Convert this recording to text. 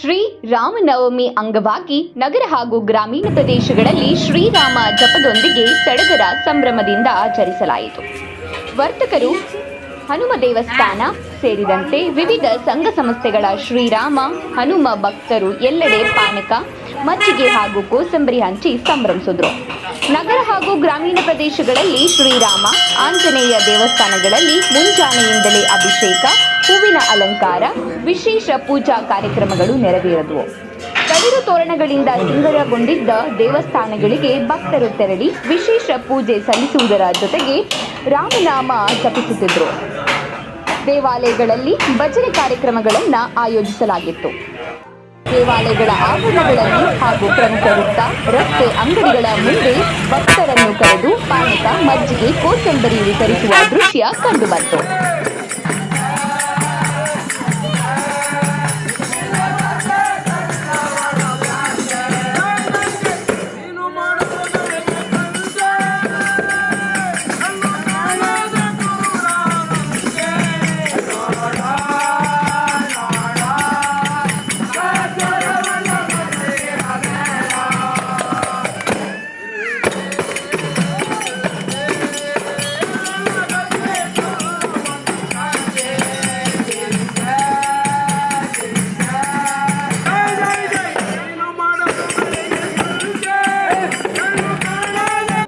ಶ್ರೀ ರಾಮನವಮಿ ಅಂಗವಾಗಿ ನಗರ ಹಾಗೂ ಗ್ರಾಮೀಣ ಪ್ರದೇಶಗಳಲ್ಲಿ ಶ್ರೀರಾಮ ಜಪದೊಂದಿಗೆ ಸಡಗರ ಸಂಭ್ರಮದಿಂದ ಆಚರಿಸಲಾಯಿತು. ವರ್ತಕರು ಹನುಮ ದೇವಸ್ಥಾನ ಸೇರಿದಂತೆ ವಿವಿಧ ಸಂಘ ಸಂಸ್ಥೆಗಳ ಶ್ರೀರಾಮ, ಹನುಮ ಭಕ್ತರು ಎಲ್ಲೆಡೆ ಪಾನಕ, ಮಜ್ಜಿಗೆ ಹಾಗೂ ಕೋಸಂಬರಿ ಹಂಚಿ ಸಂಭ್ರಮಿಸಿದ್ರು. ನಗರ ಹಾಗೂ ಗ್ರಾಮೀಣ ಪ್ರದೇಶಗಳಲ್ಲಿ ಶ್ರೀರಾಮ, ಆಂಜನೇಯ ದೇವಸ್ಥಾನಗಳಲ್ಲಿ ಮುಂಜಾನೆಯಿಂದಲೇ ಅಭಿಷೇಕ ಹೂವಿನ ಅಲಂಕಾರ, ವಿಶೇಷ ಪೂಜಾ ಕಾರ್ಯಕ್ರಮಗಳು ನೆರವೇರಿದವು. ತಳಿರು ತೋರಣಗಳಿಂದ ಸಿಂಗರಗೊಂಡಿದ್ದ ದೇವಸ್ಥಾನಗಳಿಗೆ ಭಕ್ತರು ತೆರಳಿ ವಿಶೇಷ ಪೂಜೆ ಸಲ್ಲಿಸುವುದರ ಜೊತೆಗೆ ರಾಮನಾಮ ಜಪಿಸುತ್ತಿದ್ದರು ದೇವಾಲಯಗಳಲ್ಲಿ ಭಜನೆ ಕಾರ್ಯಕ್ರಮಗಳನ್ನು ಆಯೋಜಿಸಲಾಗಿತ್ತು. ದೇವಾಲಯಗಳ ಆವರಣಗಳಲ್ಲಿ ಹಾಗೂ ಪ್ರಮುಖ ವೃತ್ತ, ರಸ್ತೆ ಅಂಗಡಿಗಳ ಮುಂದೆ ಭಕ್ತರನ್ನು ಕರೆದು ಪಾನಕ, ಮಜ್ಜಿಗೆ, ಕೋಸಂಬರಿ ವಿತರಿಸುವ ದೃಶ್ಯ ಕಂಡುಬಂತು.